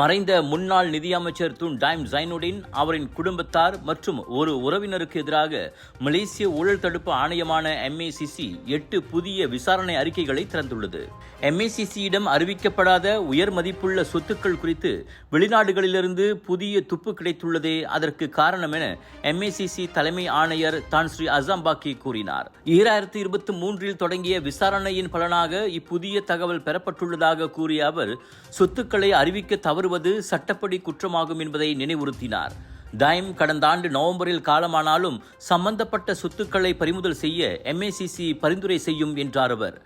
மறைந்த முன்னாள் நிதியமைச்சர் துன் டைம் ஜைனுடின் அவரின் குடும்பத்தார் மற்றும் ஒரு உறவினருக்கு எதிராக மலேசிய ஊழல் தடுப்பு ஆணையமான எம்ஏசிசி எட்டு புதிய விசாரணை அறிக்கைகளை திறந்துள்ளது. எம்ஏசிசியிடம் அறிவிக்கப்படாத உயர் மதிப்புள்ள சொத்துக்கள் குறித்து வெளிநாடுகளிலிருந்து புதிய துப்பு கிடைத்துள்ளதே அதற்கு காரணம் என எம்ஏசிசி தலைமை ஆணையர் தான் ஸ்ரீ அசாம்பாக்கி கூறினார். ஈராயிரத்தி இருபத்தி மூன்றில் தொடங்கிய விசாரணையின் பலனாக இப்புதிய தகவல் பெறப்பட்டுள்ளதாக கூறிய அவர் சொத்துக்களை அறிவிக்க தவறுவது சட்டப்படி குற்றமாகும் என்பதை நினைவுறுத்தினார். டைம் கடந்த ஆண்டு நவம்பரில் காலமானாலும் சம்பந்தப்பட்ட சொத்துக்களை பறிமுதல் செய்ய எம்ஏசிசி பரிந்துரை செய்யும் என்றார் அவர்.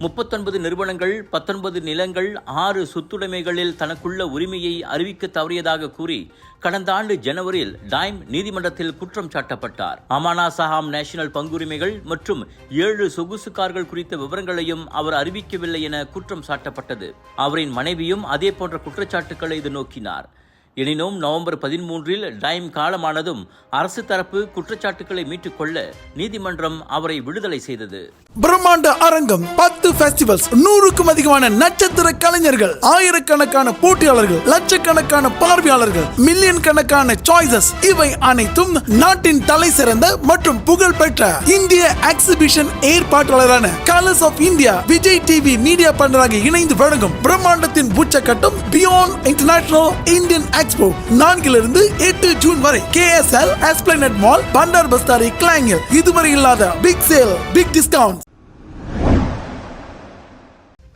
முப்பத்தொன்பது நிறுவனங்கள் பத்தொன்பது நிலங்கள் ஆறு சொத்துடைமைகளில் தனக்குள்ள உரிமையை அறிவிக்க தவறியதாக கூறி கடந்த ஆண்டு ஜனவரியில் டைம் நீதிமன்றத்தில் குற்றம் சாட்டப்பட்டார். அமானா சஹாம் நேஷனல் பங்குரிமைகள் மற்றும் ஏழு சொகுசு கார்கள் குறித்த விவரங்களையும் அவர் அறிவிக்கவில்லை என குற்றம் சாட்டப்பட்டது. அவரின் மனைவியும் அதே போன்ற குற்றச்சாட்டுக்களை எதிர்நோக்கினார் எனினும் நவம்பர் பதிமூன்றில் டைம் காலமானதும் அரசு தரப்பு குற்றச்சாட்டுகளை மீட்டுக் கொள்ள நீதிமன்றம் அவரை விடுதலை செய்தது. பிரம்மாண்ட அரங்கம் பத்து பெஸ்டிவல்ஸ் நூறுக்கும் அதிகமான நட்சத்திர கலைஞர்கள் ஆயிரக்கணக்கான போட்டியாளர்கள் லட்சக்கணக்கான பார்வையாளர்கள் மில்லியன் கணக்கான சாய்ஸஸ் இவை அனைத்தும் நாட்டின் தலை சிறந்த மற்றும் புகழ் பெற்ற இந்திய exhibition ஏற்பாட்டாளரான Colours of India Vijay TV media பண்டராக இணைந்து வழங்கும் பிரம்மாண்டத்தின் உச்சக்கட்டம் பியாண்ட் இன்டர்நேஷனல் இந்தியன் எக்ஸ்போ நான்கிலிருந்து எட்டு ஜூன் வரை கேஎஸ்எல் எஸ்பிளனட் மால் பண்டார் பஸ்தாரி கிளாங்கில் இதுவரை இல்லாத பிக் சேல் பிக் டிஸ்கவுண்ட்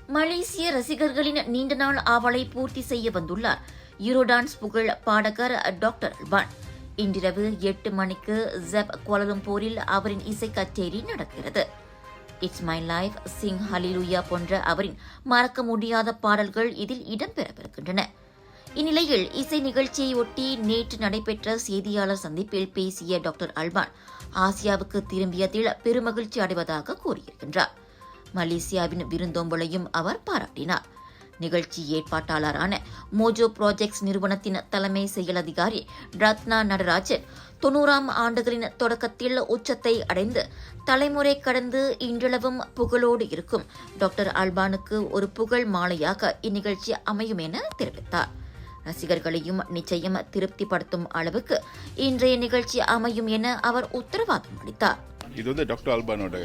மலேசிய ரசிகர்களின் நீண்ட நாள் ஆவலை பூர்த்தி செய்ய வந்துள்ளார். யூரோடான்ஸ் புகழ் பாடகர் டாக்டர் அல்பான் இன்றிரவு எட்டு மணிக்கு ஜெப் கோலலம்பூரில் அவரின் இசை கச்சேரி நடக்கிறது. It's my life sing hallelujah போன்ற அவரின் மறக்க முடியாத பாடல்கள் இதில் இடம்பெறவிருக்கின்றன. இந்நிலையில் இசை நிகழ்ச்சியையொட்டி நேற்று நடைபெற்ற செய்தியாளர் சந்திப்பில் பேசிய டாக்டர் அல்பான் ஆசியாவுக்கு திரும்பியதில் பெருமகிழ்ச்சி அடைவதாக கூறியிருக்கின்றார். மலேசியாவின் விருந்தோம்பலையும் அவர் பாராட்டினார். நிகழ்ச்சி ஏற்பாட்டாளரான மோஜோ ப்ராஜெக்ட்ஸ் நிறுவனத்தின் தலைமை செயல் அதிகாரி ரத்னா நடராஜன் தொன்னூறாம் ஆண்டுகளின் தொடக்கத்தில் உச்சத்தை அடைந்து தலைமுறை கடந்து இன்றளவும் புகழோடு இருக்கும் டாக்டர் அல்பானுக்கு ஒரு புகழ் மாலையாக இந்நிகழ்ச்சி அமையும் என தெரிவித்தார். ரசிகர்களையும் நிச்சயம் திருப்திப்படுத்தும் அளவுக்கு இன்றைய நிகழ்ச்சி அமையும் என அவர் உத்தரவாதம் அளித்தார். இது வந்து டாக்டர் அல்பானோட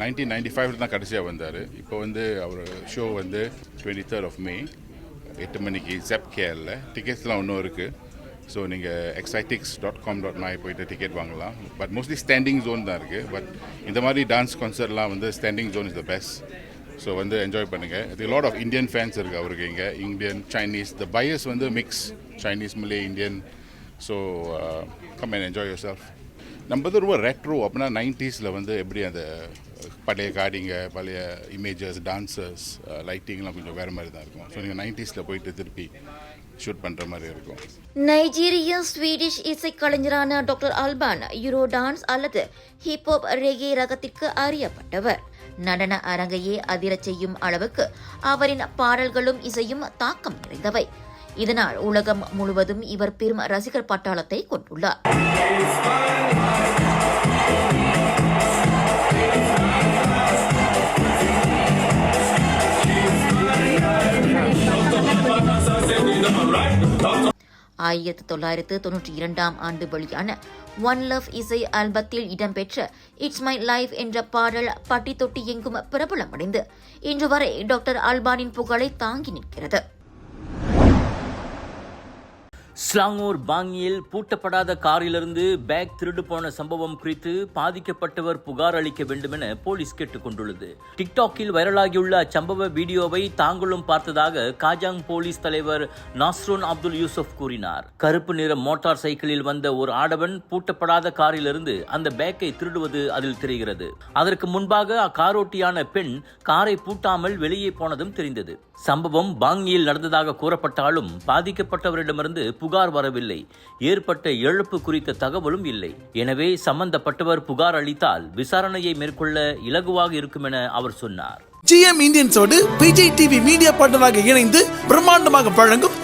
நைன்டீன் நைன்டி ஃபைவ்ல தான் கடைசியாக வந்தார். இப்போ வந்து அவர் ஷோ வந்து டுவெண்ட்டி தேர்ட் ஆஃப் மே எட்டு மணிக்கு ஜெப் கேரில் டிக்கெட்ஸ்லாம் ஒன்றும் இருக்குது ஸோ நீங்கள் excitix dot com dot my போயிட்டு டிக்கெட் வாங்கலாம். பட் மோஸ்ட்லி ஸ்டாண்டிங் ஜோன் தான் இருக்குது பட் இந்த மாதிரி டான்ஸ் கான்சர்ட்லாம் வந்து standing zone is the best so வந்து என்ஜாய் பண்ணுங்கள் இது லாட் ஆஃப் இந்தியன் ஃபேன்ஸ் இருக்குது அவருக்கு இங்கே. இந்தியன் சைனீஸ் த பயஸ் வந்து mix Chinese Malay Indian so come and enjoy yourself நம்ம வந்து ரொம்ப ரெட்ரோ அப்படின்னா நைன்டிஸில் வந்து எப்படி அந்த uh, பழைய காடிங்க பழைய இமேஜஸ் டான்சர்ஸ் லைட்டிங்லாம் கொஞ்சம் வேறு மாதிரி தான் இருக்கும். ஸோ நீங்கள் நைன்டிஸில் போயிட்டு திருப்பி ஷூட் பண்ணுற மாதிரி இருக்கும். நைஜீரிய ஸ்வீடிஷ் இசைக்கலைஞரான டாக்டர் அல்பான் யூரோ டான்ஸ் அல்லது ஹிப்ஹாப் ரெகே ரகத்திற்கு அறியப்பட்டவர். நடன அரங்கையே அதிரச் செய்யும் அளவுக்கு அவரின் பாடல்களும் இசையும் தாக்கம் நிறைந்தவை. இதனால் உலகம் முழுவதும் இவர் பெரும் ரசிகர் பட்டாளத்தை கொண்டுள்ளார். ஆயிரத்தி தொள்ளாயிரத்து தொன்னூற்றி இரண்டாம் ஆண்டு வெளியான ஒன் லவ் இசை ஆல்பத்தில் இடம்பெற்ற இட்ஸ் மை லைஃப் என்ற பாடல் பட்டி தொட்டி எங்கும் பிரபலமடைந்து இன்று வரை டாக்டர் அல்பானின் புகழை தாங்கி நிற்கிறது. ஸ்லாங்கூர் பாங்கியில் பூட்டப்படாத காரிலிருந்து பேக் திருடு போன சம்பவம் குறித்து பாதிக்கப்பட்டவர் புகார் அளிக்க வேண்டுமென போலீஸ் கேட்டுக்கொண்டுள்ளது. டிக்டாக்கில் வைரலாகியுள்ள அச்சம்பவ வீடியோவை தாங்களும் பார்த்ததாக காஜாங் போலீஸ் தலைவர் நாஸ்ரோன் அப்துல் யூசப் கூறினார். கருப்பு நிற மோட்டார் சைக்கிளில் வந்த ஒரு ஆடவன் பூட்டப்படாத காரிலிருந்து அந்த பேக்கை திருடுவது அதில் தெரிகிறது. அதற்கு முன்பாக அக்காரோட்டியான பெண் காரை பூட்டாமல் வெளியே போனதும் தெரிந்தது. சம்பவம் பாங்கியில் நடந்ததாக கூறப்பட்டாலும் பாதிக்கப்பட்டவரிடமிருந்து புகார் வரவில்லை. ஏற்பட்ட இழப்பு குறித்த தகவலும் இல்லை. எனவே சம்பந்தப்பட்டவர் புகார் அளித்தால் விசாரணையை மேற்கொள்ள இலகுவாக இருக்கும் என அவர் சொன்னார். ஜிஎம் இந்தியன்ஸோடு விஜய் டிவி மீடியா பார்ட்னராக இணைந்து பிரம்மாண்டமாக வழங்கும்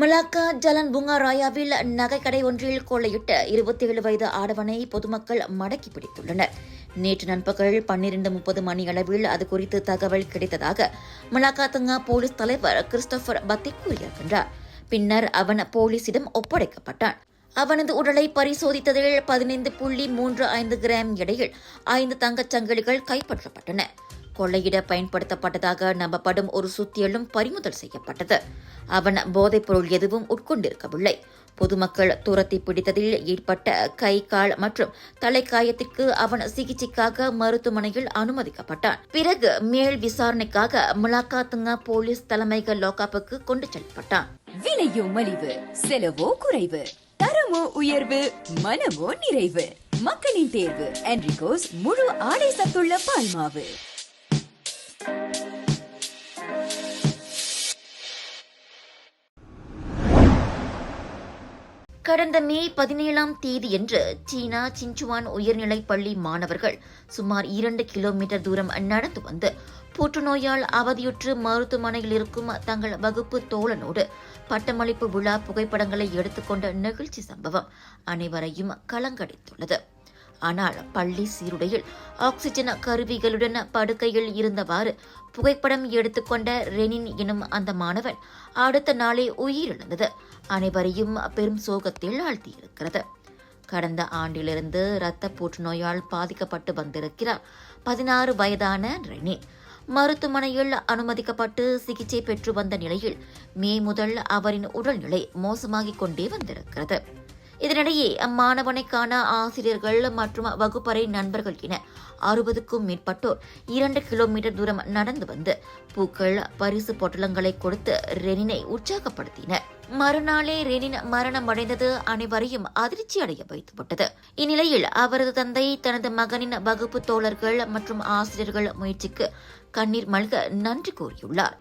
மலாக்கா ஜலன் புங்கா ராயாவில் நகைக்கடை ஒன்றில் கொள்ளையிட்ட இருபத்தி ஏழு வயது ஆடவனை பொதுமக்கள் மடக்கி பிடித்துள்ளனர். நேற்று நண்பகல் பன்னிரண்டு முப்பது மணி அளவில் அது குறித்து தகவல் கிடைத்ததாக மலாக்கா தங்கா போலீஸ் தலைவர் கிறிஸ்டோபர் பத்தி கூறியிருக்கின்றார். பின்னர் அவன் போலீசிடம் ஒப்படைக்கப்பட்டான். அவனது உடலை பரிசோதித்ததில் பதினைந்து புள்ளி மூன்று ஐந்து கிராம் எடையில் ஐந்து தங்கச் சங்கிலிகள் கைப்பற்றப்பட்டன. கொள்ளையிட பயன்படுத்தப்பட்டதாக நம்பப்படும் ஒரு சுத்தியலும் பறிமுதல் செய்யப்பட்டது. அவன் போதைப்பொருள் எதுவும் உட்கொண்டிருக்கவில்லை. பொதுமக்கள் துரத்தி பிடித்ததில் ஏற்பட்ட கை கால் மற்றும் தலைக்காயத்திற்கு அவன் சிகிச்சைக்காக மருத்துவமனையில் அனுமதிக்கப்பட்டான். பிறகு மேல் விசாரணைக்காக முலாக்காத்துங்கா போலீஸ் தலைமைகள் லோகாப்புக்கு கொண்டு செல்லப்பட்டான். விலையோ மலிவு செலவோ குறைவு தரமோ உயர்வு மனமோ நிறைவு. மக்களின் தேர்வு என்ரிகோஸ் முழு ஆடை சத்துள்ள பால்மாவு. கடந்த மே பதினேழாம் தேதியன்று சீனா சின்சுவான் உயர்நிலைப் பள்ளி மாணவர்கள் சுமார் இரண்டு கிலோமீட்டர் தூரம் நடந்து வந்து புற்றுநோயால் அவதியுற்று மருத்துவமனையில் இருக்கும் தங்கள் வகுப்பு தோழனோடு பட்டமளிப்பு விழா புகைப்படங்களை எடுத்துக்கொண்ட நிகழ்ச்சி சம்பவம் அனைவரையும் கலங்கடித்துள்ளது. ஆனால் பள்ளி சீருடையில் ஆக்சிஜன் கருவிகளுடன் படுக்கையில் இருந்தவாறு புகைப்படம் எடுத்துக்கொண்ட ரெனின் எனும் அந்த மாணவன் அடுத்த நாளே உயிரிழந்தது. அனைவரையும் பெரும் சோகத்தில் ஆழ்த்தியிருக்கிறது. கடந்த ஆண்டிலிருந்து இரத்த புற்றுநோயால் பாதிக்கப்பட்டு வந்திருக்கிறார் பதினாறு வயதான ரெனி. மருத்துவமனையில் அனுமதிக்கப்பட்டு சிகிச்சை பெற்று வந்த நிலையில் மே முதல் அவரின் உடல்நிலை மோசமாகிக் கொண்டே வந்திருக்கிறது. இதனிடையே அம்மாணவனைக்கான ஆசிரியர்கள் மற்றும் வகுப்பறை நண்பர்கள் என அறுபதுக்கும் மேற்பட்டோர் இரண்டு கிலோமீட்டர் தூரம் நடந்து வந்து பூக்கள் பரிசு பொட்டலங்களை கொடுத்து ரெனினை உற்சாகப்படுத்தினர். மறுநாளே ரெனின் மரணம் அடைந்தது அனைவரையும் அதிர்ச்சி அடைய வைத்துவிட்டது. இந்நிலையில் அவரது தந்தை தனது மகனின் வகுப்பு தோழர்கள் மற்றும் ஆசிரியர்கள் முயற்சிக்கு கண்ணீர் மல்க நன்றி கூறியுள்ளார்.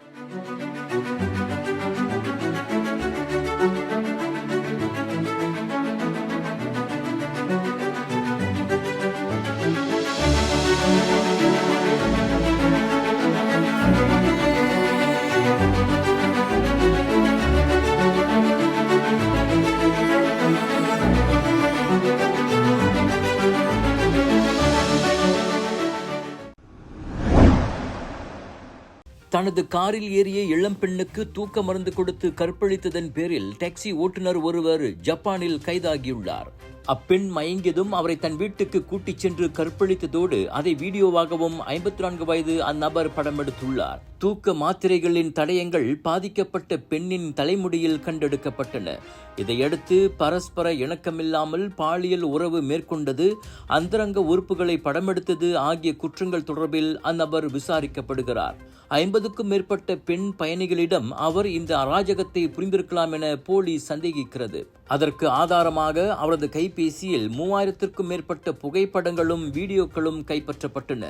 தனது காரில் ஏறிய இளம் பெண்ணுக்கு தூக்க மருந்து கொடுத்து கற்பழித்ததன் பேரில் டாக்ஸி ஓட்டுநர் ஒருவர் ஜப்பானில் கைதாகியுள்ளார். அப்பெண் மயங்கியதும் அவரை தன் வீட்டுக்கு கூட்டிச் சென்று கற்பழித்ததோடு அதை வீடியோவாகவும் ஐம்பத்தி நான்கு வயது அந்நபர் படம் எடுத்துள்ளார். தூக்க மாத்திரைகளின் தடயங்கள் பாதிக்கப்பட்ட பெண்ணின் தலைமுடியில் கண்டெடுக்கப்பட்டன. இதையடுத்து பரஸ்பர இணக்கமில்லாமல் பாலியல் உறவு மேற்கொண்டது அந்தரங்க உறுப்புகளை படமெடுத்தது ஆகிய குற்றங்கள் தொடர்பில் அந்நபர் விசாரிக்கப்படுகிறார். ஐம்பதுக்கும் மேற்பட்ட பெண் பயணிகளிடம் அவர் இந்த அராஜகத்தை புரிந்திருக்கலாம் என போலீஸ் சந்தேகிக்கிறது. அதற்கு ஆதாரமாக அவரது கைபேசியில் மூவாயிரத்திற்கும் மேற்பட்ட புகைப்படங்களும் வீடியோக்களும் கைப்பற்றப்பட்டன.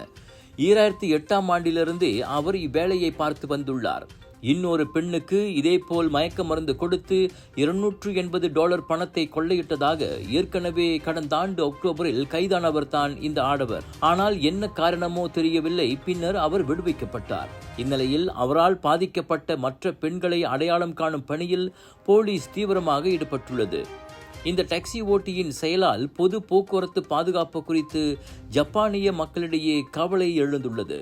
ஈராயிரத்தி எட்டாம் ஆண்டிலிருந்தே அவர் இவ்வேலையை பார்த்து வந்துள்ளார். இன்னொரு பெண்ணுக்கு இதேபோல் மயக்க மருந்து கொடுத்து இருநூற்று எண்பது டாலர் பணத்தை கொள்ளையிட்டதாக ஏற்கனவே கடந்த ஆண்டு அக்டோபரில் கைதானவர் தான் இந்த ஆடவர். ஆனால் என்ன காரணமோ தெரியவில்லை. பின்னர் அவர் விடுவிக்கப்பட்டார். இந்நிலையில் அவரால் பாதிக்கப்பட்ட மற்ற பெண்களை அடையாளம் காணும் பணியில் போலீஸ் தீவிரமாக ஈடுபட்டுள்ளது. இந்த டாக்ஸி ஓட்டியின் செயலால் பொது போக்குவரத்து பாதுகாப்பு குறித்து ஜப்பானிய மக்களிடையே கவலை எழுந்துள்ளது.